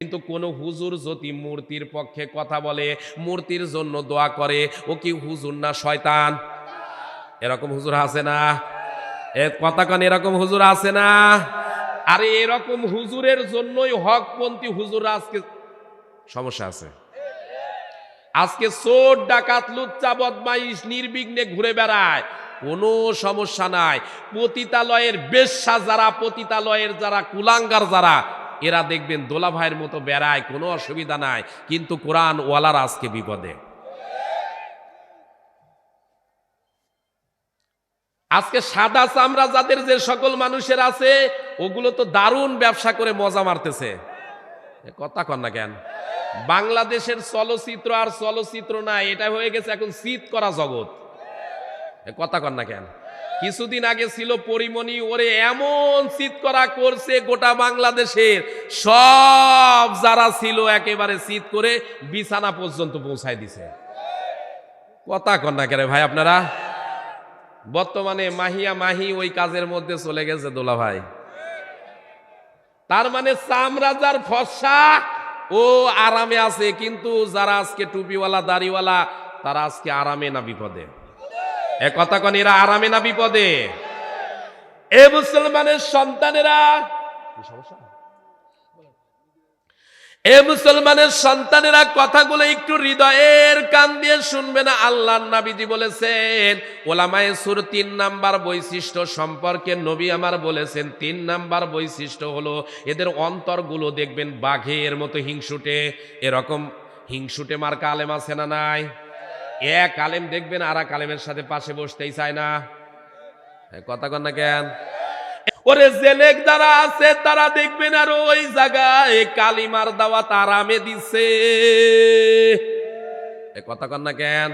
কিন্তু কোন হুজুর যদি মূর্তির পক্ষে কথা বলে, মূর্তির জন্য দোয়া করে, ও কি হুজুর না শয়তান? এরকম হুজুর আছে না? এ এরকম হুজুর আছে না? আরে এরকম হুজুরের জন্যই হকপন্থী হুজুর আজকে সমস্যা আছে। আজকে চোর, ডাকাত, লুচ্চা, বদমাইশ, নির্বিঘ্নে ঘুরে বেড়ায়। কোনো সমস্যা নাই। পতিতালয়ের বেশ্যা যারা, পতিতালয়ের যারা, কুলাঙ্গার যারা এরা দেখবেন দোলা ভাইয়ের মতো বেড়ায়, কোনো অসুবিধা নাই, কিন্তু কোরআন ওয়ালার আজকে বিপদে। আজকে সাদা চামড়া যাদের যে সকল মানুষের আছে, ওগুলো তো দারুণ ব্যবসা করে মজা মারতেছে। কথা কন না কেন? বাংলাদেশের চলচ্চিত্র আর চলচ্চিত্র না এটা হয়ে গেছে এখন শীত করা জগৎ। কথা কন না কেন? কিছুদিন আগে ছিল পরিমণি, ওরে এমন শীত করা করছে গোটা বাংলাদেশের। সব যারা ছিল একেবারে শীত করে বিছানা পর্যন্ত পৌঁছায় দিছে। কথা কন না কেন ভাই আপনারা? বর্তমানে মাহিয়া মাহি ওই কাজের মধ্যে চলে গেছে দোলা ভাই। তার মানে চামড়াজার ফসা ও আরামে আছে, কিন্তু যারা আজকে টুপিওয়ালা, দাড়িওয়ালা, তারা আজকে আরামে না বিপদে। এ কথা কন, এরা আরামে না বিপদে? এ মুসলমানের সন্তানেরা এ মুসলমানের সন্তানেরা কথাগুলো একটু হৃদয়ের কান দিয়ে শুনবে না আল্লাহ নাবিজি বলেছেন, ওলামায়ে সুর তিন নাম্বার বৈশিষ্ট্য সম্পর্কে নবী আমার বলেছেন, তিন নাম্বার বৈশিষ্ট্য হলো এদের অন্তরগুলো দেখবেন বাঘের মতো হিংসুটে, এরকম হিংসুটে মার্কা আলেম আছে না নাই? এক আলেম দেখবেন আর এক আলেমের সাথে পাশে বসতেই চায় না। এ কথা কন না কেন? ওরে জেলেক যারা আছে, তারা দেখবেন আর ওই জায়গায় কালিমার দাওয়াত আরামে দিছে। কথা কন না কেন?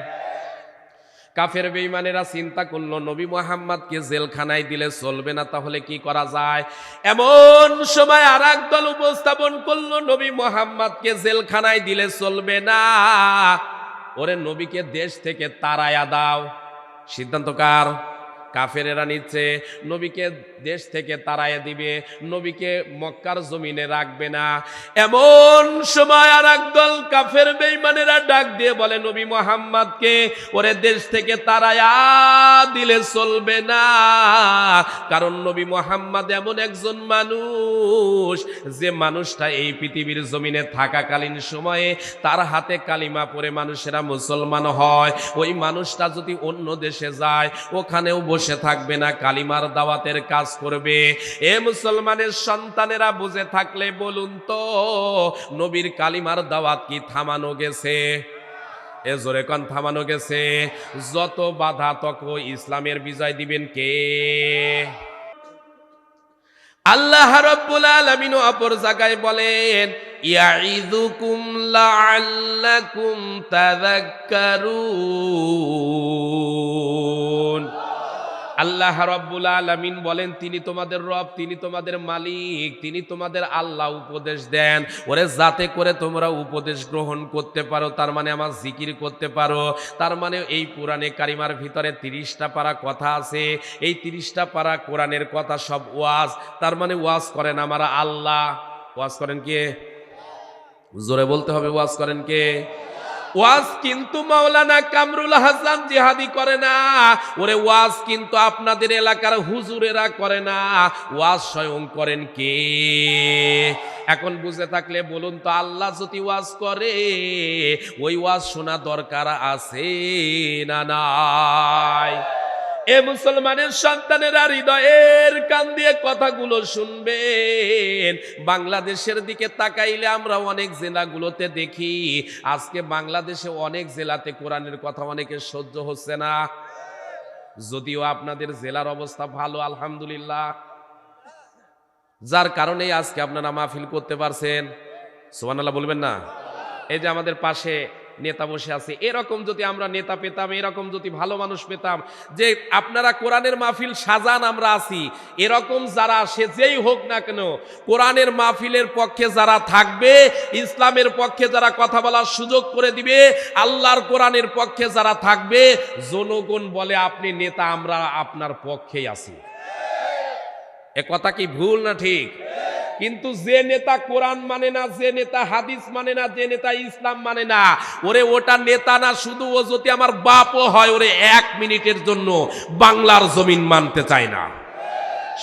কাফের বেইমানেরা চিন্তা করল, নবী মোহাম্মদকে জেলখানায় দিলে চলবে না, তাহলে কি করা যায়? এমন সময় আর দল উপস্থাপন করল, নবী মোহাম্মদকে জেলখানায় দিলে চলবে না। ওরে নবীকে দেশ থেকে তারায়া দাও। সিদ্ধান্ত কার কাফেরেরা নিচ্ছে, নবীকে দেশ থেকে তাড়াইয়া দিবে, নবীকে মক্কার জমিনে রাখবে না। এমন সময় আর একদল কাফের বেইমানেরা ডাক দিয়ে বলে, নবী মোহাম্মদকে ওরে দেশ থেকে তাড়াইয়া দিলে চলবে না। কারণ নবী মোহাম্মদ এমন একজন মানুষ, যে মানুষটা এই পৃথিবীর জমিনে থাকাকালীন সময়ে তার হাতে কালিমা পরে মানুষেরা মুসলমান হয়। ওই মানুষটা যদি অন্য দেশে যায়, ওখানেও বসে থাকবে না, কালিমার দাওয়াতের কাজ করবে। এ মুসলমানের সন্তানেরা বুঝে থাকলে বলুন তো, নবীর কালিমার দাওয়াত কি থামানো গেছে? এ জোরে কন, থামানো গেছে। যত বাধা তক ইসলামের বিজয় দিবেন কে? আল্লাহ রাব্বুল আলামিন অপর জায়গায় বলেন ইয়াইযুকুম লাআল্লাকুম তাযাক্কারুন। আল্লাহ রব্বুল আলামিন বলেন, তিনি তোমাদের রব, তিনি তোমাদের মালিক, তিনি তোমাদের আল্লাহ উপদেশ দেন। ওরে, যাতে করে তোমরা উপদেশ গ্রহণ করতে পারো, তার মানে আমার জিকির করতে পারো। তার মানে এই কোরআনে কারিমার ভিতরে তিরিশটা পারা কথা আছে। এই তিরিশটা পারা কোরআনের কথা সব ওয়াজ। তার মানে ওয়াজ করেন আমার আল্লাহ। ওয়াজ করেন কে? জোরে বলতে হবে, ওয়াজ করেন কে? ওয়াজ কিন্তু মাওলানা কামরুল হাসান জিহাদি করে না। ওরে ওয়াজ কিন্তু আপনাদের এলাকার হুজুরেরা করে না। ওয়াজ স্বয়ং করেন কে? এখন বুঝে থাকলে বলুন তো, আল্লাহ যদি ওয়াজ করে, ওই ওয়াজ শোনা দরকার আছে না নাই? এ মুসলমানের সন্তানেরা হৃদয়ের কান দিয়ে কথাগুলো শুনবেন। বাংলাদেশের দিকে তাকাইলে আমরা অনেক জেলাগুলোতে দেখি, আজকে বাংলাদেশে অনেক জেলাতে কোরআনের কথা অনেকের সহ্য হচ্ছে না। যদিও আপনাদের জেলার অবস্থা ভালো, আলহামদুলিল্লাহ। যার কারণেই আজকে আপনারা মাহফিল করতে পারছেন। সোহানাল্লাহ বলবেন না? এই যে আমাদের পাশে নেতা বসে আছে। এরকম যদি আমরা নেতা পেতাম, এরকম যদি ভালো মানুষ পেতাম, যে আপনারা কোরআনের মাহফিল সাজান, আমরা আছি। এরকম যারা সে যেই হোক না কেন, কোরআনের মাহফিলের পক্ষে যারা থাকবে, ইসলামের পক্ষে যারা কথা বলার সুযোগ করে দিবে, আল্লাহর কোরআনের পক্ষে যারা থাকবে, জনগণ বলে আপনি নেতা, আমরা আপনার পক্ষেই আছি। এ কথা কি ভুল না ঠিক? কিন্তু যে নেতা কোরআন মানে না, যে নেতা হাদিস মানে না, যে নেতা ইসলাম মানে না, ওরে ওটা নেতা না, শুধু ও যদি আমার বাপও হয়, ওরে এক মিনিটের জন্য বাংলার জমিন মানতে চায় না।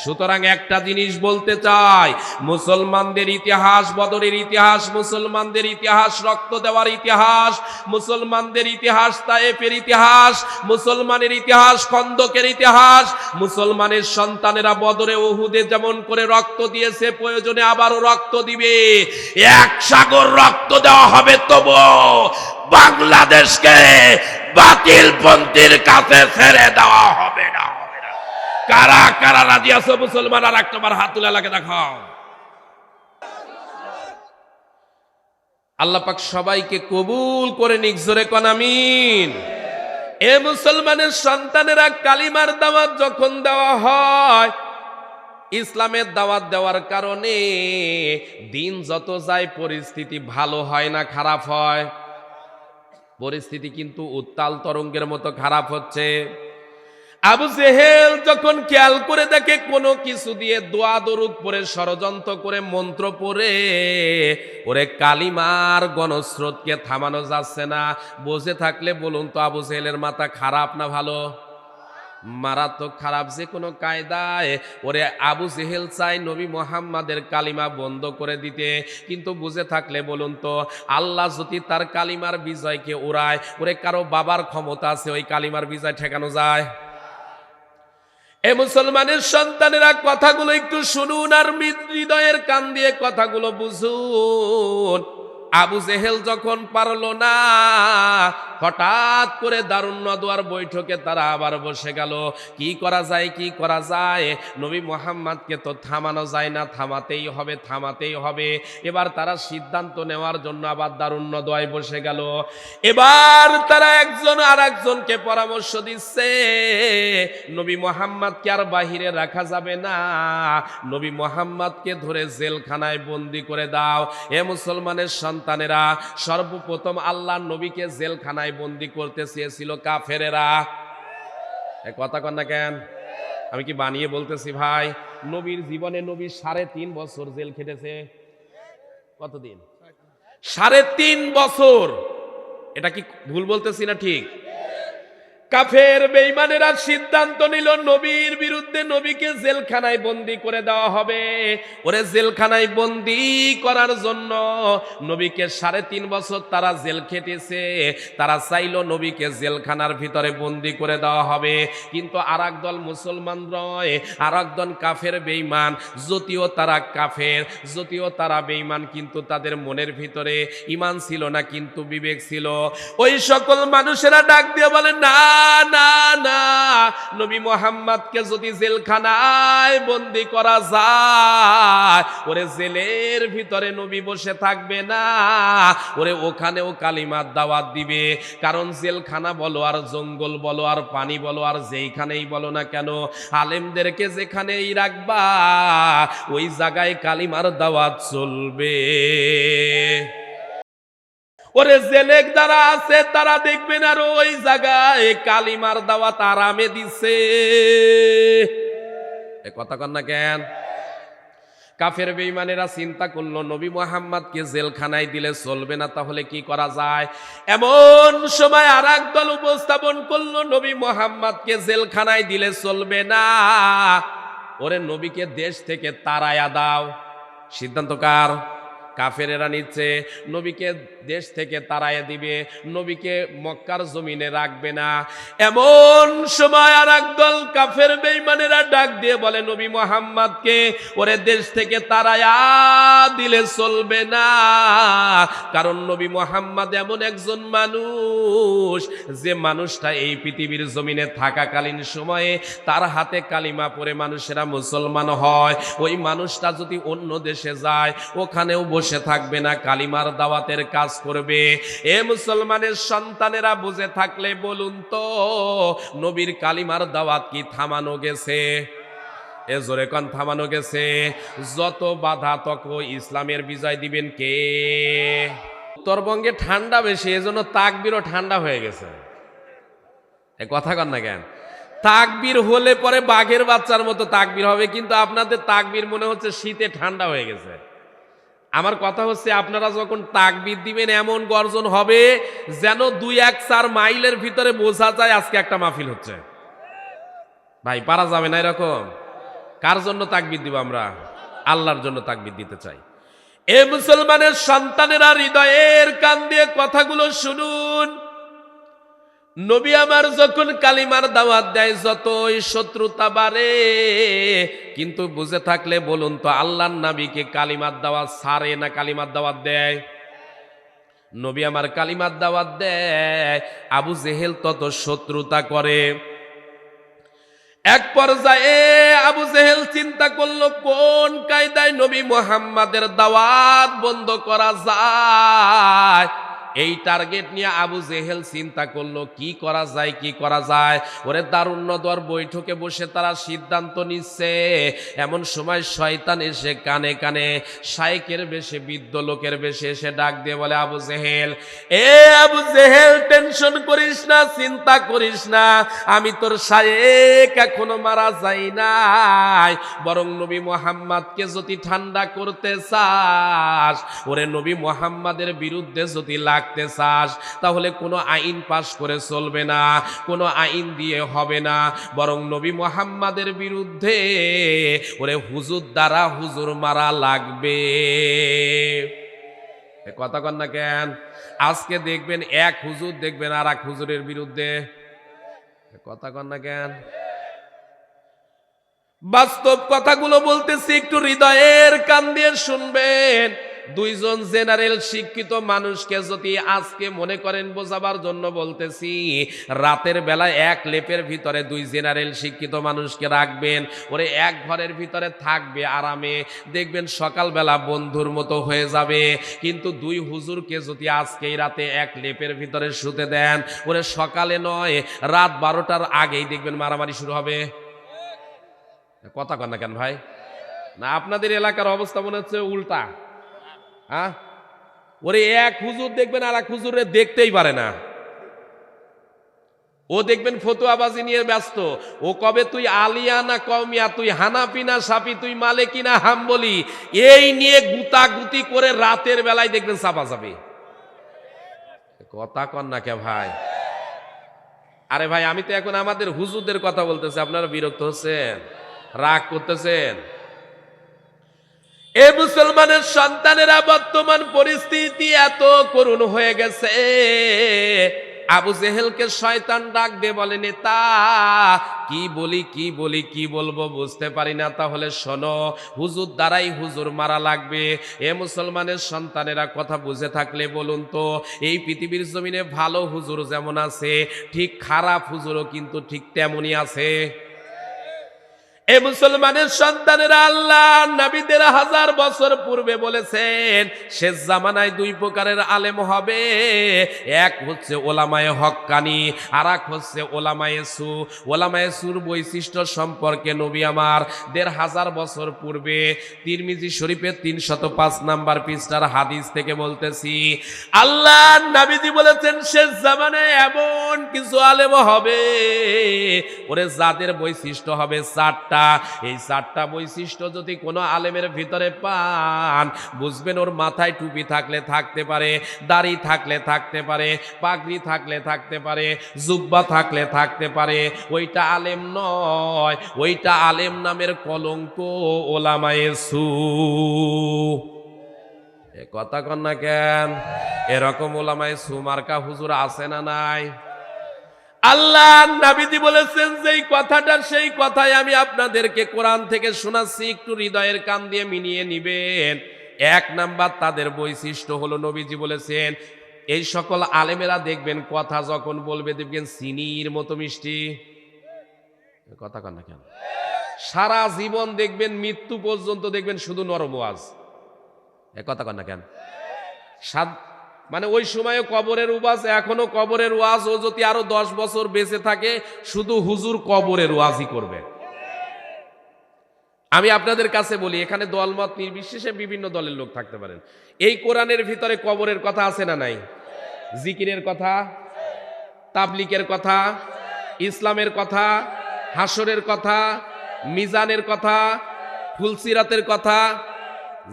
সুতরাং একটা জিনিস বলতে চাই, মুসলমানদের ইতিহাস, বদরের ইতিহাস, মুসলমানদের ইতিহাস, রক্ত দেওয়ার ইতিহাস, মুসলমানদের ইতিহাস, তায়েফের ইতিহাস, মুসলমানের ইতিহাস, খন্দকের ইতিহাস, মুসলমানের সন্তানেরা বদরে ওহুদে যেমন করে রক্ত দিয়েছে, প্রয়োজনে আবারও রক্ত দিবে। এক সাগর রক্ত দেওয়া হবে, তবু বাংলাদেশকে বাতিল পন্থীর কাছে ছেড়ে দেওয়া হবে না। কারা কারা রাজি আছো মুসলমান? আর একটা হাত তুলে লাগে দেখাও। আল্লাহ পাক সবাইকে কবুল করে নিক, জোরে কোন আমিন। এ মুসলমানের সন্তানেরা কালিমার দাওয়াত যখন দেওয়া হয়, ইসলামের দাওয়াত দেওয়ার কারণে দিন যত যায়, পরিস্থিতি ভালো হয় না, খারাপ হয়। পরিস্থিতি কিন্তু উত্তাল তরঙ্গের মতো খারাপ হচ্ছে। আবু জেহেল যখন খেয়াল করে দেখে, কোনো কিছু দিয়ে দোয়া দরুদ পরে ষড়যন্ত্র করে, মন্ত্র পরে ওরে কালিমার গণস্রোতকে থামানো যাচ্ছে না। বসে থাকলে বলুন তো, আবু জেহেলের মাথা খারাপ না ভালো? মারাত্মক খারাপ যে কোনো কায়দায়। ওরে আবু জেহেল চাই নবী মোহাম্মদের কালিমা বন্ধ করে দিতে। কিন্তু বুঝে থাকলে বলুন তো, আল্লাহ যদি তার কালিমার বিজয়কে ওড়ায় ওরে কারও বাবার ক্ষমতা আছে, ওই কালিমার বিজয় ঠেকানো যায়? এ মুসলমানের সন্তানেরা কথাগুলো একটু শুনুন আর হৃদয়ের কান দিয়ে কথাগুলো বুঝুন। আবু জেহেল যখন পারল না, হঠাৎ করে দারুণ নদোয়ার বৈঠকে তারা আবার বসে গেল। কি করা যায়, কি করা যায়? নবী মোহাম্মদকে তো থামানো যায় না, থামাতেই হবে থামাতেই হবে। এবার তারা সিদ্ধান্ত নেওয়ার জন্য আবার দারুণ নদোয়ায় বসে গেল। এবার তারা একজন আর একজনকে পরামর্শ দিচ্ছে, নবী মোহাম্মদকে আর বাহিরে রাখা যাবে না। নবী মোহাম্মদকে ধরে জেলখানায় বন্দি করে দাও। এ মুসলমানের সন্তানেরা, সর্বপ্রথম আল্লাহ নবীকে জেলখানায় বন্দি করতে চেয়েছিল কাফেরেরা। কথা কন না কেন? আমি কি বানিয়ে বলতেছি ভাই? নবীর জীবনে নবী সাড়ে তিন বছর জেল খেটেছে। কতদিন? সাড়ে তিন বছর। এটা কি ভুল বলতেছি না ঠিক? কাফের বেইমানেরা সিদ্ধান্ত নিল, নবীর বিরুদ্ধে নবীকে জেলখানায় বন্দি করে দেওয়া হবে। ওরে জেলখানায় বন্দি করার জন্য নবীকে সাড়ে তিন বছর তারা জেল খেটেছে। তারা চাইলো নবীকে জেলখানার ভিতরে বন্দি করে দেওয়া হবে। কিন্তু আর দল মুসলমান রয় আর দল কাফের বেইমান যদিও তারা কাফের, যদিও তারা বেইমান কিন্তু তাদের মনের ভিতরে ইমান ছিল না, কিন্তু বিবেক ছিল। ওই সকল মানুষেরা ডাক দিয়ে বলে, না না না। নবী মোহাম্মদকে যদি জেলখানায় বন্দি করা যায়, ওরে জেলের ভিতরে নবী বসে থাকবে না, ওরে ওখানেও কালিমার দাওয়াত দিবে। কারণ জেলখানা বলো আর জঙ্গল বলো আর পানি বলো আর যেইখানেই বলো না কেন, আলেমদেরকে যেখানেই রাখবা, ওই জায়গায় কালিমার দাওয়াত চলবে। ওরে জেলেক যারা আছে, তারা দেখবেন আর ওই জায়গায় কালিমার দাওয়াত আরামে দিছে। কথা কন না কেন? কাফের বেইমানেরা চিন্তা করল, নবী মোহাম্মদকে জেলখানায় দিলে চলবে না, তাহলে কি করা যায়? এমন সময় আর দল উপস্থাপন করল, নবী মোহাম্মদকে জেলখানায় দিলে চলবে না। ওরে নবীকে দেশ থেকে তারায়া দাও। সিদ্ধান্ত কার? কাফেরেরা নিচ্ছে, নবীকে দেশ থেকে তাড়াইয়া দিবে, নবীকে মক্কার জমিনে রাখবে না। এমন সময় আর একদল কাফের বেইমানেরা ডাক দিয়ে বলে, নবী মোহাম্মদকে ওরে দেশ থেকে তাড়াইয়া দিলে চলবে না। কারণ নবী মোহাম্মদ এমন একজন মানুষ যে মানুষটা এই পৃথিবীর জমিনে থাকাকালীন সময়ে তার হাতে কালিমা পরে মানুষেরা মুসলমান হয়। ওই মানুষটা যদি অন্য দেশে যায়, ওখানেও থাকবে না, কালিমার দাওয়াতের কাজ করবে। এ মুসলমানের সন্তানেরা বুঝে থাকলে বলুন তো, নবীর কালিমার দাওয়াত কি থামানো গেছে? এ জোরে কন, থামানো গেছে। যত বাধা তক ইসলামের বিজয় দিবেন কে? উত্তরবঙ্গে ঠান্ডা বেশি, এজন্য তাকবিরও ঠান্ডা হয়ে গেছে। এ কথা কন না কেন? তাকবীর হলে পরে বাঘের বাচ্চার মতো তাকবীর হবে, কিন্তু আপনাদের তাকবীর মনে হচ্ছে শীতে ঠান্ডা হয়ে গেছে। আমার কথা হচ্ছে আপনারা যখন তাকবির দিবেন, এমন গর্জন হবে যেন দুই এক চার মাইলের ভিতরে বোঝা যায় আজকে একটা মাহফিল হচ্ছে। ভাই, পারা যাবে না এরকম? কার জন্য তাকবির দিব আমরা? আল্লাহর জন্য তাকবির দিতে চাই। এ মুসলমানের সন্তানেরা হৃদয়ের কান দিয়ে কথাগুলো শুনুন। নবী আমার যখন কালিমার দাওয়াত দেয়, যতই শত্রুতা বাড়ে, কিন্তু বুঝে থাকলে বলুন তো, আল্লাহর নাবিকে কালিমার দাওয়াত সারে না কালিমার দাওয়াত দেয়? নবী আমার কালিমার দাওয়াত দেয়, আবু জেহেল তত শত্রুতা করে। এক পর্যায়ে আবু জেহেল চিন্তা করল, কোন কায়দায় নবী মোহাম্মদের দাওয়াত বন্ধ করা যায়? এই টার্গেট নিয়ে আবু জেহেল চিন্তা করল, কি করা যায়, কি করা যায়? ওরে দারুণ্যদর বৈঠকে বসে তারা সিদ্ধান্ত নিচ্ছে। এমন সময় শয়তান এসে কানে কানে শাইকের বেশে, বৃদ্ধ লোকের বেশে এসে ডাক দিয়ে বলে, আবু জেহেল, এ আবু জেহেল, টেনশন করিস না, চিন্তা করিস না। আমি তোর শায়েক এখনও মারা যাই নাই। বরং নবী মোহাম্মদকে যদি ঠান্ডা করতে চাস, ওরে নবী মোহাম্মদের বিরুদ্ধে যদি লাগতে চাস, তাহলে কোনো আইন পাশ করে চলবে না, কোনো আইন দিয়ে হবে না। বরং নবী মোহাম্মদের বিরুদ্ধে ওরে হুজুর দ্বারা হুজুর মারা লাগবে। কথা কন না কেন? আজকে দেখবেন এক হুজুর, দেখবেন আর এক হুজুরের বিরুদ্ধে। কথা কন না কেন? বাস্তব কথাগুলো বলতেছি, একটু হৃদয়ের কান দিয়ে শুনবেন। দুইজন জেনারেল শিক্ষিত মানুষকে যদি আজকে মনে করেন বোঝাবার জন্য বলতেছি, রাতের বেলায় এক লেপের ভিতরে দুই জেনারেল শিক্ষিত মানুষকে রাখবেন, ওরে এক ঘরের ভিতরে থাকবে আরামে, দেখবেন সকালবেলা বন্ধুর মতো হয়ে যাবে, কিন্তু দুই হুজুরকে যদি আজকে রাতে এক লেপের ভিতরে শুতে দেন, ওরে সকালে নয়, রাত বারোটার আগেই দেখবেন মারামারি শুরু হবে। কথা কন না কেন ভাই? না, আপনাদের এলাকার অবস্থা মনে হচ্ছে উল্টা। হ্যাঁ ওরে এক হুজুর দেখবেন আর এক হুজুরে দেখতেই পারে না। ও দেখবেন ফতুয়াবাজি নিয়ে ব্যস্ত। ও কবে তুই আলিয়া না কমিয়া তুই হানাফি না সাপি তুই মালেকি না হাম্বলি, এই নিয়ে গুতাগুতি করে রাতের বেলায় দেখবেন চাপা যাবে কথা কন না কে ভাই? আরে ভাই, আমি তো এখন আমাদের হুজুরদের কথা বলতেছি, আপনারা বিরক্ত হচ্ছেন? রাগ করতেছেন? এ মুসলমানের সন্তানেরা বর্তমান পরিস্থিতি এত করুণ হয়ে গেছে। আবু জেহেলকে শয়তান ডাক দিয়ে বলে, নেতা, কি বলি কি বলি, কি বলব বুঝতে পারি না। তাহলে শোনো, হুজুর দ্বারাই হুজুর মারা লাগবে। এ মুসলমানের সন্তানেরা কথা বুঝে থাকলে বলুন তো, এই পৃথিবীর জমিনে ভালো হুজুর যেমন আছে, ঠিক খারাপ হুজুরও কিন্তু ঠিক তেমনই আছে। এ মুসলমানের সন্তানেরা আল্লাহ নবীদের হাজার বছর পূর্বে বলেছেন, শেষ জামানায় দুই প্রকারের আলেম হবে। এক হচ্ছে ওলামায়ে হক্কানি আর এক হচ্ছে ওলামায়ে সু। ওলামায়ে সুর বৈশিষ্ট্য সম্পর্কে নবী আমার দেড় হাজার বছর পূর্বে তিরমিজি শরীফের তিনশত পাঁচ নাম্বার পৃষ্ঠার হাদিস থেকে বলতেছি, আল্লাহ নাবিজি বলেছেন, শেষ জামানায় এমন কিছু আলেম হবে, ওরে যাদের বৈশিষ্ট্য হবে চারটা এই চারটা বৈশিষ্ট্য যদি কোনো আলেমের ভিতরে পান, বুঝবেন ওর মাথায় টুপি থাকলে থাকতে পারে, দাড়ি থাকলে থাকতে পারে, পাগড়ি থাকলে থাকতে পারে, জুব্বা থাকলে থাকতে পারে, ওইটা আলেম নয়, ওইটা আলেম নামের কলঙ্ক ওলামায়ে সু। কথা কন না কেন? এরকম ওলামায়ে সুমার্কা হুজুর আছে না নাই? আল্লাহ নাবিদি বলেছেন, যেই কথাটা সেই কথাই আমি আপনাদেরকে কোরআন থেকে শোনাচ্ছি। একটু হৃদয়ের কান দিয়ে মিনিয়ে নিবেন। এক নাম্বার তাদের বৈশিষ্ট্য হলো, নবীজি বলেছেন, এই সকল আলেমেরা দেখবেন, কথা যখন বলবে, দেখবেন চিনির মতো মিষ্টি। কথা কন কেন? সারা জীবন দেখবেন, মৃত্যু পর্যন্ত দেখবেন শুধু নরম ওয়াজ। কথা কন না কেন? মানে ওই সময় কবরের ওয়াজ এখনও কবরের ওয়াজ, ও যদি আরও দশ বছর বেঁচে থাকে, শুধু হুজুর কবরের ওয়াজই করবে। আমি আপনাদের কাছে বলি, এখানে দলমত নির্বিশেষে বিভিন্ন দলের লোক থাকতে পারেন। এই কোরআনের ভিতরে কবরের কথা আছে না নাই? জিকিরের কথা, তাবলিকের কথা, ইসলামের কথা হাসরের কথা, মিজানের কথা, ফুলসিরাতের কথা,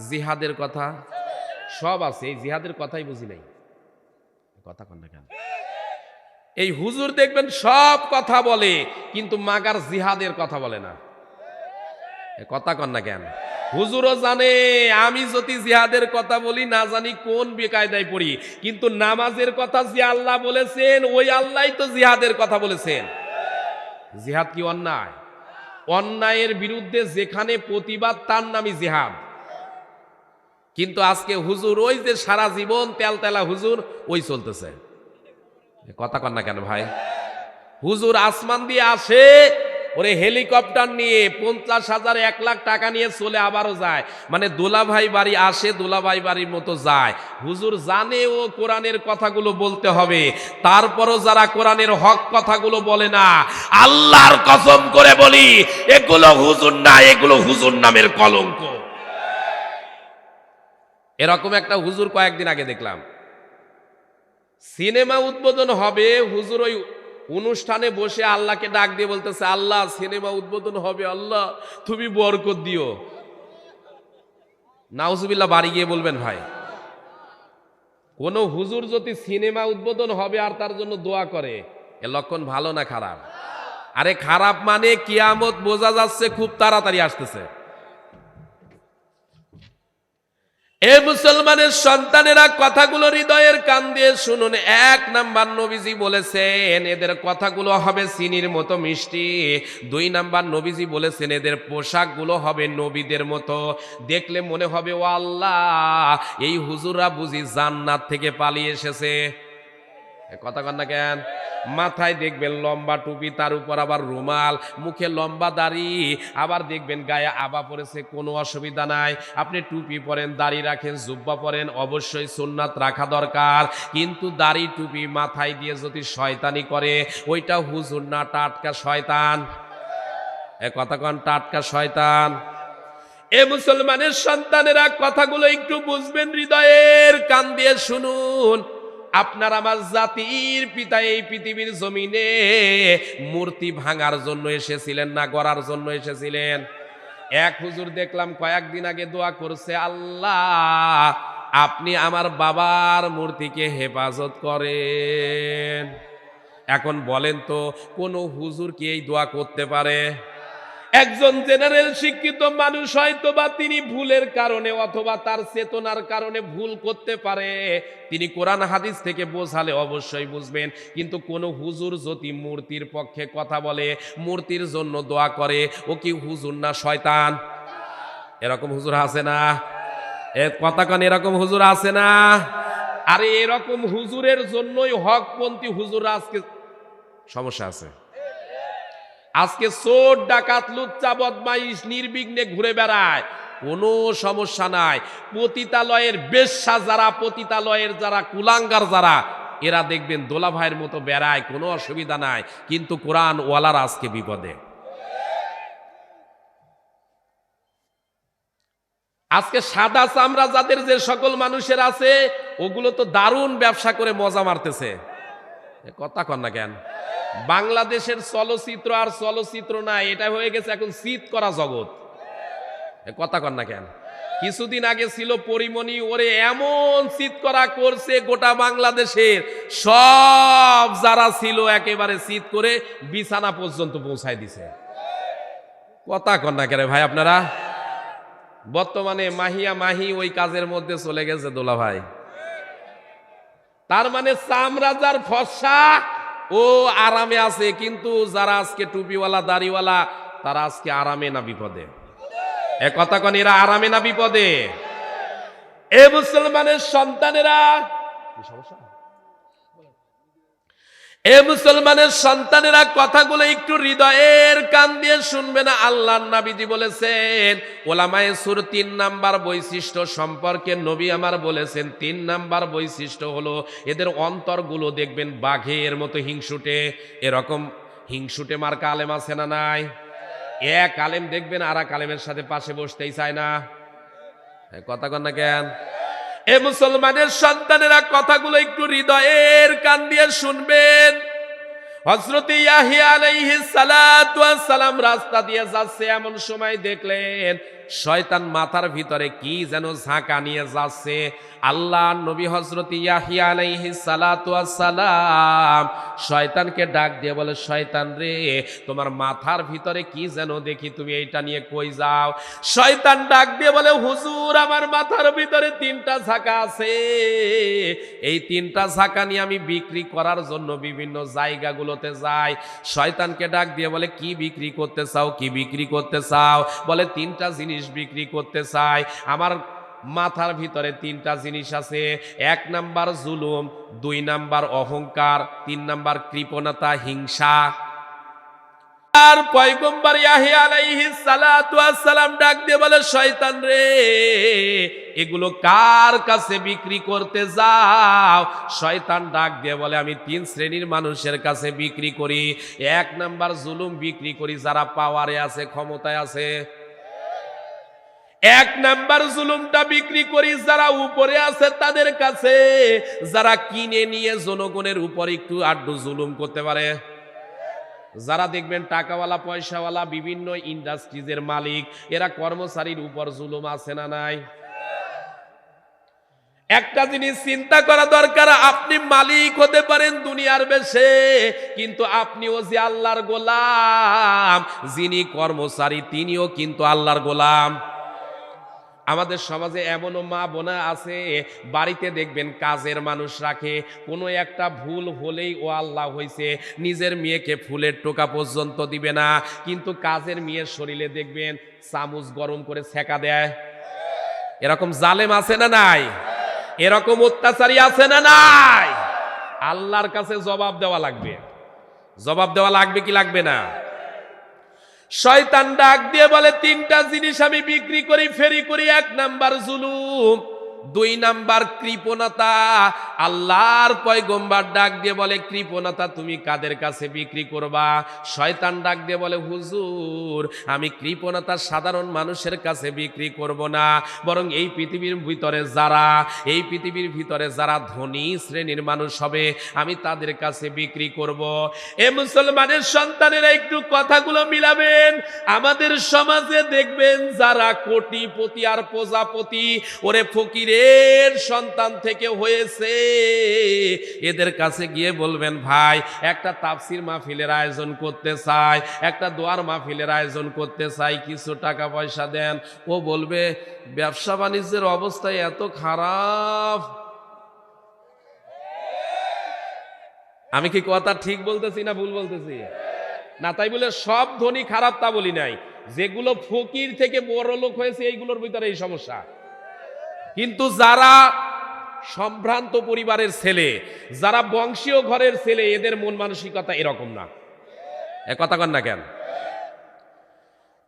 জিহাদের কথা। সব আছে, এই জিহাদের কথাই বুঝি নাই। কথা কন না কেন? এই হুজুর দেখবেন সব কথা বলে, কিন্তু মাগার জিহাদের কথা বলে না। কথা কন না কেন? হুজুরও জানে, আমি যদি জিহাদের কথা বলি, না জানি কোন বেকায়দায় পড়ি। কিন্তু নামাজের কথা যে আল্লাহ বলেছেন, ওই আল্লাহই তো জিহাদের কথা বলেছেন। জিহাদ কি অন্যায়? অন্যায়ের বিরুদ্ধে যেখানে প্রতিবাদ, তার নামই জিহাদ। কিন্তু আজকে হুজুর ওই যে সারা জীবন তেল তেলা হুজুর, ওই চলতেছে। কথা কন না কেন ভাই? হুজুর আসমান দিয়ে আসে, ওরে হেলিকপ্টার নিয়ে পঞ্চাশ হাজার এক লাখ টাকা নিয়ে চলে আবারও যায়। মানে দোলাভাই বাড়ি আসে, দোলাভাই বাড়ির মতো যায়। হুজুর জানে ও কোরআনের কথাগুলো বলতে হবে। তারপরও যারা কোরআনের হক কথাগুলো বলে না, আল্লাহর কসম করে বলি, এগুলো হুজুর না, এগুলো হুজুর নামের কলঙ্ক। এরকম একটা হুজুর কয়েকদিন আগে দেখলাম। সিনেমা উদ্বোধন হবে, হুজুর ওই অনুষ্ঠানে বসে আল্লাহকে ডাক দিয়ে বলতেছে, আল্লাহ, সিনেমা উদ্বোধন হবে, আল্লাহ, তুমি বরকত দিও। নাউজুবিল্লাহ, বাড়ি গিয়ে বলবেন, ভাই, কোন হুজুর যদি সিনেমা উদ্বোধন হবে আর তার জন্য দোয়া করে, এ লক্ষণ ভালো না খারাপ? আরে খারাপ মানে কিয়ামত বোঝা যাচ্ছে, খুব তাড়াতাড়ি আসতেছে। এ মুসলমানের সন্তানেরা কথাগুলো হৃদয়ের কান দিয়ে শুনুন। এক নাম্বার নবীজি বলেছেন, এদের কথাগুলো হবে চিনির মতো মিষ্টি। দুই নাম্বার নবীজি বলেছেন, এদের পোশাকগুলো হবে নবীদের মতো। দেখলে মনে হবে, ও আল্লাহ, এই হুজুরা বুঝি জান্নাত থেকে পালিয়ে এসেছে। কথা কন না কেন? মাথায় দেখবেন লম্বা টুপি, তার উপর আবার রুমাল, মুখে লম্বা দাড়ি, আবার দেখবেন গায়ে আবা পড়েছে কোনো অসুবিধা নাই। আপনি টুপি পরেন, দাড়ি রাখেন, জুব্বা পরেন, অবশ্যই সুন্নাত রাখা দরকার। কিন্তু দাড়ি, টুপি মাথায় দিয়ে যদি শয়তানি করে, ওইটা হুজুর না টাটকা শয়তান। এ কথা কন, টাটকা শয়তান। এ মুসলমানের সন্তানেরা কথাগুলো একটু বুঝবেন হৃদয়ের কান দিয়ে শুনুন। আপনার আমার জাতির পিতা এই পৃথিবীর জমিনে মূর্তি ভাঙার জন্য এসেছিলেন না গড়ার জন্য এসেছিলেন? এক হুজুর দেখলাম কয়েকদিন আগে দোয়া করছে, আল্লাহ, আপনি আমার বাবার মূর্তিকে হেফাজত করেন। এখন বলেন তো, কোন হুজুর কি এই দোয়া করতে পারে? একজন জেনারেল শিক্ষিত মানুষ হয়তো বা তিনি ভুলের কারণে অথবা তার চেতনার কারণে ভুল করতে পারে। তিনি কোরআন হাদিস থেকে বোঝালে অবশ্যই বুঝবেন। কিন্তু কোন হুজুর যদি মূর্তির পক্ষে কথা বলে, মূর্তির জন্য দোয়া করে, ও কি হুজুর না শয়তান? এরকম হুজুর আছে না? এ কথা কন, এরকম হুজুর আছে না? আরে এরকম হুজুরের জন্যই হকপন্থী হুজুর আজকে সমস্যা আছে। আজকে চোর ডাকাত, লুচ্চা, বদমাইশ, নির্বিঘ্নে ঘুরে বেড়ায়। কোনো সমস্যা নাই। পতিতালয়ের বেশ্যা যারা, পতিতালয়ের যারা, কুলাঙ্গার যারা, এরা দেখবেন দোলা ভাইয়ের মতো বেড়ায়, কোনো অসুবিধা নাই। কিন্তু কোরআন ওয়ালার আজকে বিপদে। আজকে সাদা চামড়া যাদের যে সকল মানুষের আছে, ওগুলো তো দারুণ ব্যবসা করে মজা মারতেছে। কথা কন না কেন? বাংলাদেশের চলচ্চিত্র আর চলচ্চিত্র না এটা হয়ে গেছে এখন শীত করা জগৎ। কথা কন না কেন? কিছুদিন আগে ছিল পরিমণি, ওরে এমন শীত করা করছে গোটা বাংলাদেশের। সব যারা ছিল একেবারে শীত করে বিছানা পর্যন্ত পৌঁছায় দিছে। কথা কর না কেন ভাই আপনারা? বর্তমানে মাহিয়া মাহি ওই কাজের মধ্যে চলে গেছে দোলা ভাই। তার মানে চামড়াজার ফসা ও আরামে আছে, কিন্তু যারা আজকে টুপিওয়ালা, দাড়িওয়ালা, তারা আজকে আরামে না বিপদে। এ কথা কন, এরা আরামে না বিপদে? এ মুসলমানের সন্তানেরা সমস্যা? এ মুসলমানের সন্তানেরা কথাগুলো একটু হৃদয়ের কান দিয়ে শুনবে না। আল্লাহ নাবিজি বলেছেন, ওলামায়ে সুর তিন নাম্বার বৈশিষ্ট্য সম্পর্কে নবী আমার বলেছেন, তিন নাম্বার বৈশিষ্ট্য হলো এদের অন্তরগুলো দেখবেন বাঘের মতো হিংসুটে। এরকম হিংসুটে মার্কা আলেম আছে না নাই? এক আলেম দেখবেন আর এক আলেমের সাথে পাশে বসতেই চায় না। কথা কন না কেন? এ মুসলমানের সন্তানেরা কথাগুলো একটু হৃদয়ের কান দিয়ে শুনবেন। হজরত ইয়াহিয়া ওয়াস সালাম রাস্তা দিয়ে যাচ্ছে এমন সময় দেখলেন শয়তান মাথার ভিতরে কি যেন ঝাঁকা নিয়ে যাচ্ছে। আল্লাহ নবী হজরত ইয়াহিয়া ওয়াস সালাম শয়তানকে ডাক দিয়ে বলে, শয়তান রে, তোমার মাথার ভিতরে কি যেন দেখি? তুমি এইটা নিয়ে কই যাও? শয়তান ডাক দিয়ে বলে, হুজুর, আমার মাথার ভিতরে তিনটা ঝাঁকা আছে। এই তিনটা ঝাঁকা নিয়ে আমি বিক্রি করার জন্য বিভিন্ন জায়গাগুলোতে যাই শয়তানকে ডাক দিয়ে বলে, কি বিক্রি করতে চাও? কি বিক্রি করতে চাও? বলে, তিনটা জিনিস বিক্রি করতে চাই। আমার মাথার ভিতরে তিনটা জিনিস আছে। এক নাম্বার জুলুম, দুই নাম্বার অহংকার, তিন নাম্বার কৃপণতা, হিংসা। আর পয়গম্বর ইয়াহিয়া আলাইহিস সালাতু সালাম ডাক দিয়ে বলে, শয়তান রে, এগুলো কার কাছে বিক্রি করতে যাও? শয়তান ডাক দিয়ে বলে, আমি তিন শ্রেণির মানুষের কাছে বিক্রি করি। এক নাম্বার জুলুম বিক্রি করি, যারা পাওয়ারে আছে, ক্ষমতায় আছে। এক নাম্বার জুলুমটা বিক্রি করি, যারা উপরে আছে, তাদের কাছে। যারা কিনে নিয়ে জনগণের উপর একটু আড্ডু জুলুম করতে পারে। যারা দেখবেন টাকাওয়ালা, পয়সাওয়ালা, বিভিন্ন ইন্ডাস্ট্রিজের মালিক, এরা কর্মচারীর উপর জুলুম আছে না নাই? একটা জিনিস চিন্তা করা দরকার, আপনি মালিক হতে পারেন দুনিয়ার বেশে, কিন্তু আপনিও যে আল্লাহর গোলাম, যিনি কর্মচারী, তিনিও কিন্তু আল্লাহর গোলাম। আমাদের সমাজে এমনও মা বোনা আছে, বাড়িতে দেখবেন কাজের মানুষ রাখে, কোনো একটা ভুল হলেই ও আল্লাহ হয়েছে নিজের মেয়েকে ফুলের টোকা পর্যন্ত দিবে না, কিন্তু কাজের মেয়ের শরীরে দেখবেন চামচ গরম করে ছেঁকা দেয়। এরকম জালেম আছে না নাই? এরকম অত্যাচারী আছে না নাই? আল্লাহর কাছে জবাব দেওয়া লাগবে। জবাব দেওয়া লাগবে কি লাগবে না? শয়তান ডাক দিয়ে বলে তিনটা জিনিস আমি বিক্রি করি ফেরি করি এক নাম্বার জুলুম। দুই নাম্বার কৃপণতা। আল্লাহর পয়গম্বার ডাক দিয়ে বলে, কৃপণতা তুমি কাদের কাছে বিক্রি করবা? শয়তান ডাক দিয়ে বলে, হুজুর, আমি কৃপণতা সাধারণ মানুষের কাছে বিক্রি করব না। বরং এই পৃথিবীর ভিতরে যারা, এই পৃথিবীর ভিতরে যারা ধনী শ্রেণির মানুষ হবে, আমি তাদের কাছে বিক্রি করব। এ মুসলমানের সন্তানেরা একটু কথাগুলো মিলাবেন। আমাদের সমাজে দেখবেন, যারা কোটিপতি আর প্রজাপতি, ওরে ফকিরের সন্তান থেকে হয়েছে। এদের কাছে গিয়ে বলবেন, ভাই, একটা তাফসির মাহফিলের আয়োজন করতে চাই, একটা দোয়ার মাহফিলের আয়োজন করতে চাই, কিছু টাকা পয়সা দেন। ও বলবে, ব্যবসা বাণিজ্যের অবস্থা এত খারাপ। আমি কি কথা ঠিক বলতেছি না ভুল বলতেছি? না, তাই বলে সব ধনী খারাপ তা বলি নাই। যেগুলো ফকির থেকে বড় লোক হয়েছে, এইগুলোর ভিতরে এই সমস্যা। কিন্তু যারা সম্ভ্রান্ত পরিবারের ছেলে, যারা বংশীয় ঘরের ছেলে, এদের মন মানসিকতা এরকম না। কথা কন না কেন?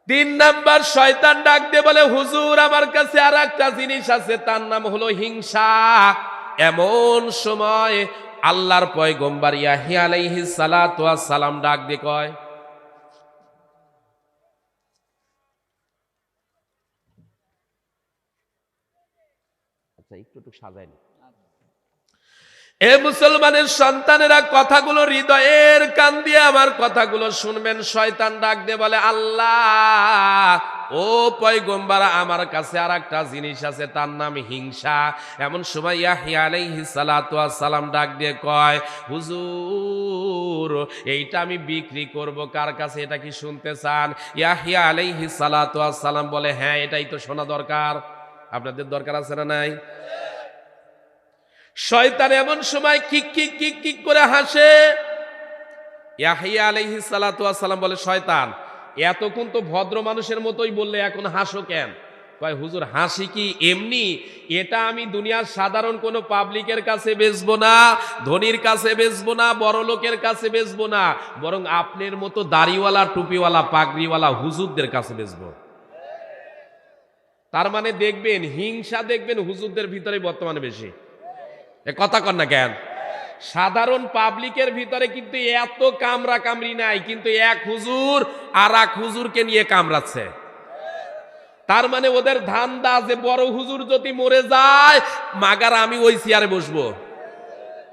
তিন নাম্বার শয়তান ডাক দিয়ে বলে, হুজুর, আমার কাছে আর একটা জিনিস আছে, তার নাম হলো হিংসা। এমন সময় আল্লাহর পয়গম্বর ইয়াহি সালাতু সালাম ডাক দিয়ে কয় একটু সাজাইনি এ মুসলমানের সন্তানেরা কথাগুলো হৃদয়ের কান দিয়ে আমার কথাগুলো শুনবেন। শয়তান ডাক দিয়ে বলে, আল্লাহ, ও পয়গম্বারা, আমার কাছে আর একটা জিনিস আছে, তার নাম হিংসা। এমন সময় সালাম ডাক দিয়ে কয়, হুজুর, এইটা আমি বিক্রি করব, কার কাছে এটা কি শুনতে চান? ইয়াহিয়া আলাইহিস সালাতু সালাম বলে হ্যাঁ এটাই তো শোনা দরকার। আপনাদের দরকার আছে না নাই? শয়তান এমন সময় কিক কিক কিক কিক করে হাসে। ইয়াহিয়া আলাইহিস সালাতু ওয়াস সালাম বলে, শয়তান, এতক্ষণ তো ভদ্র মানুষের মতোই বললে, এখন হাসো কেন? কয়, হুজুর, হাসি কি এমনি? এটা আমি দুনিয়ার সাধারণ কোনো পাবলিকের কাছে বেচবো না, ধনির কাছে বেচবো না, বড় লোকের কাছে বেচবো না, বরং আপনার মতো দাড়িওয়ালা, টুপিওয়ালা, পাগড়িওয়ালা হুজুরদের কাছে বেচবো। তার মানে দেখবেন, হিংসা দেখবেন হুজুরদের ভিতরে বর্তমানে বেশি। কথা কর না কেন? সাধারণ পাবলিকের ভিতরে কিন্তু এত কামরা কামড়ি নাই, কিন্তু এক হুজুর আর এক হুজুরকে নিয়ে কামড়াচ্ছে। তার মানে ওদের ধান্দা যে বড় হুজুর যদি মরে যায়, মাগার আমি ওই চেয়ারে বসবো।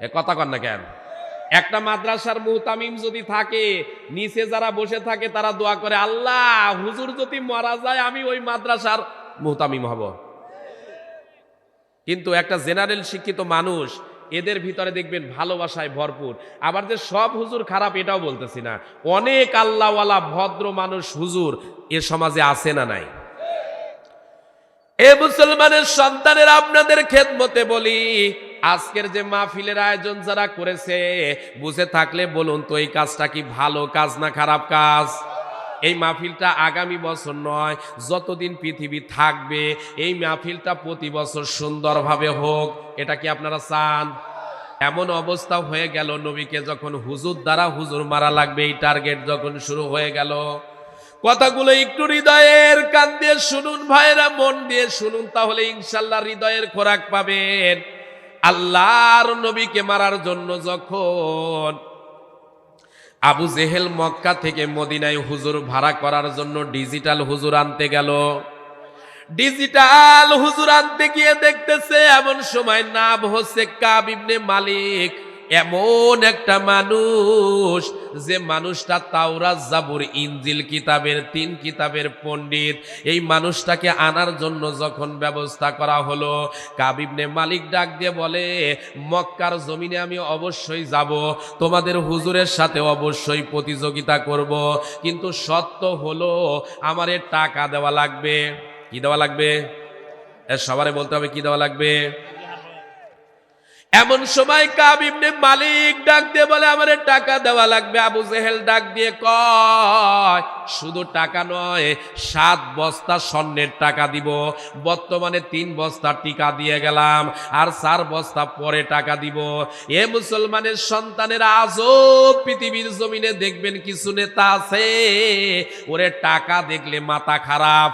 এ কথা কর না কেন? একটা মাদ্রাসার মুহতামিম যদি থাকে, নিচে যারা বসে থাকে তারা দোয়া করে, আল্লাহ, হুজুর যদি মারা যায়, আমি ওই মাদ্রাসার মুহতামিম হব। কিন্তু একটা জেনারেল শিক্ষিত মানুষ, এদের ভিতরে দেখবেন ভালোবাসায় ভরপুর। আবার যে সব হুজুর খারাপ, এটাও বলতেছি না। অনেক আল্লাহওয়ালা ভদ্র মানুষ হুজুর, এ সমাজে আছে না নাই? এ মুসলমানের সন্তানের আপনাদের খেদমতে বলি, আজকের যে মাহফিলের আয়োজন যারা করেছে, বুঝে থাকলে বলুন তো এই কাজটা কি ভালো কাজ না খারাপ কাজ? এই মাহফিলটা আগামী বছর নয়, যতদিন পৃথিবী থাকবে, এই মাহফিলটা প্রতি বছর সুন্দরভাবে হোক, এটা কি আপনারা চান? এমন অবস্থা হয়ে গেল নবীকে যখন হুজুর দ্বারা হুজুর মারা লাগবে, এই টার্গেট যখন শুরু হয়ে গেল। কথাগুলো একটু হৃদয়ের কান দিয়ে শুনুন, ভাইরা, মন দিয়ে শুনুন, তাহলে ইনশাল্লাহ হৃদয়ের খোরাক পাবেন। আল্লাহর নবীকে মারার জন্য যখন আবু জেহেল মক্কা থেকে মদিনায় হুজুর ভাড়া করার জন্য ডিজিটাল হুজুর আনতে গেল। ডিজিটাল হুজুর আনতে গিয়ে দেখতেছে এমন সময় নাম হচ্ছে কাবিবনে মালিক। এমন একটা মানুষ যে মানুষটা তাওরাত জাবুর ইনজিল কিতাবের, তিন কিতাবের পণ্ডিত। এই মানুষটাকে আনার জন্য যখন ব্যবস্থা করা হলো কাবিবনে মালিক ডাক দিয়ে বলে, মক্কার জমিনে আমি অবশ্যই যাব, তোমাদের হুজুরের সাথে অবশ্যই প্রতিযোগিতা করব। কিন্তু সত্য হলো, আমার টাকা দেওয়া লাগবে। কি দেওয়া লাগবে? সবারে বলতে হবে কি দেওয়া লাগবে? এমন সময় কাব ইবনে মালিক ডাক দিয়ে বলে, আমার টাকা দেওয়া লাগবে। আবু জেহেল ডাক দিয়ে কয়, শুধু টাকা নয়, সাত বস্তা স্বর্ণের টাকা দিব। বর্তমানে তিন বস্তা টিকা দিয়ে গেলাম, আর চার বস্তা পরে টাকা দিব। এ মুসলমানের সন্তানের আজও পৃথিবীর জমিনে দেখবেন কিছু নেতা আছে, ওরে টাকা দেখলে মাথা খারাপ।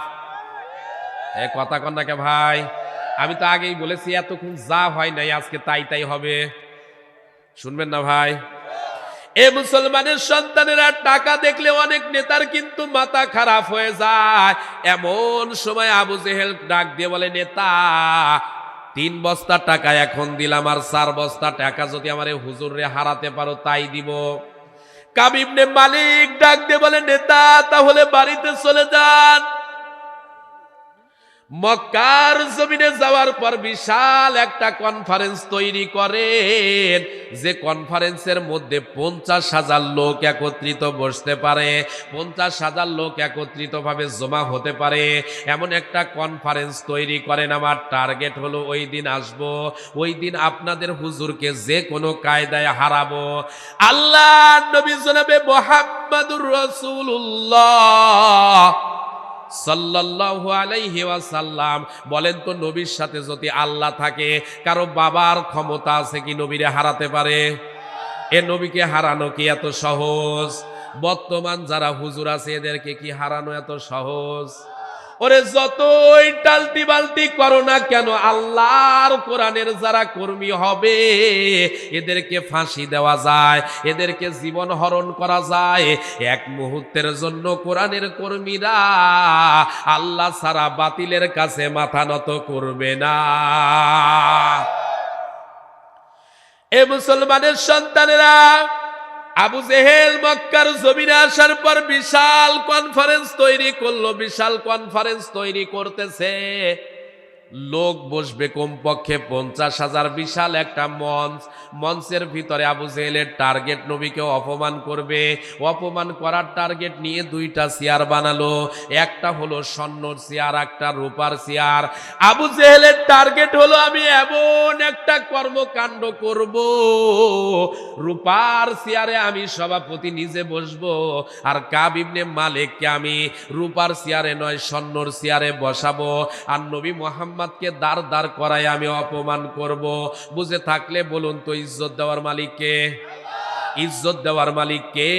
এ কথা কন্যাকে ভাই? আমি তো আগেই বলেছি, এতক্ষণ যা হয় নাই, আজকে তাই তাই হবে। শুনবেন না ভাই? এ মুসলমানের সন্তানেরা টাকা দেখলে অনেক নেতার কিন্তু মাথা খারাপ হয়ে যায়। এমন সময় আবু জেহেল ডাক দিয়ে বলে, নেতা, তিন বস্তা টাকা এখন দিলাম আর চার বস্তা টাকা যদি আমার হুজুরে হারাতে পারো, তাই দিব। কাবিবনে মালিক ডাক দিয়ে বলে, নেতা, তাহলে বাড়িতে চলে যান। মক্কার জমিনে যাওয়ার পর বিশাল একটা কনফারেন্স তৈরি করেন। যে কনফারেন্সের মধ্যে পঞ্চাশ হাজার লোক একত্রিত বসতে পারে, পঞ্চাশ হাজার লোক একত্রিত ভাবে জমা হতে পারে। এমন একটা কনফারেন্স তৈরি করেন। আমার টার্গেট হলো ওই দিন আসব, ওই দিন আপনাদের হুজুরকে যে কোনো কায়দায় হারাবো। আল্লাহ নবী জনাবে মোহাম্মদুর রসুল্লাহ সাল্লাল্লাহু আলাইহি ওয়াসাল্লাম বলেন তো নবীর সাথে যদি আল্লাহ থাকে, কারও বাবার ক্ষমতা আছে কি নবীরে হারাতে পারে? এ নবীকে হারানো কি এত সহজ? বর্তমান যারা হুজুর আছে, এদেরকে কি হারানো এত সহজ? ওরে, যতই টালতি বালতি করো না কেন, আল্লাহর কোরআনের যারা কর্মী হবে, এদেরকে ফাঁসি দেওয়া যায়, এদেরকে জীবন হরণ করা যায়। এক মুহূর্তের জন্য কোরআনের কর্মীরা আল্লাহ সারা বাতিলের কাছে মাথা নত করবে না। এ মুসলমানের সন্তানেরা আবু জেহেল মক্কার জমিনে আসার পর বিশাল কনফারেন্স তৈরি করল বিশাল কনফারেন্স তৈরি করতেছে। লোক বসবে কমপক্ষে পঞ্চাশ হাজার বিশাল একটা মঞ্চ। মঞ্চের ভিতরে আবু জেহেলের টার্গেট নবীকে অপমান করবে। অপমান করার টার্গেট নিয়ে দুইটা চেয়ার বানালো। একটা হলো স্বর্ণর চেয়ার একটা রূপার চেয়ার আবু জেহেলের টার্গেট হলো, আমি এমন একটা কর্মকাণ্ড করব। রূপার চেয়ারে আমি সভাপতি নিজে বসবো। আর কাবিবনে মালিককে আমি রূপার চেয়ারে নয়, স্বর্ণর চেয়ারে বসাবো। আর নবী মোহাম্মদকে দাঁড় দাঁড় করায় আমি অপমান করব। বুঝে থাকলে বলুন তো ইজ্জত দেওয়ার মালিককে ইজ্জত দেওয়ার মালিককে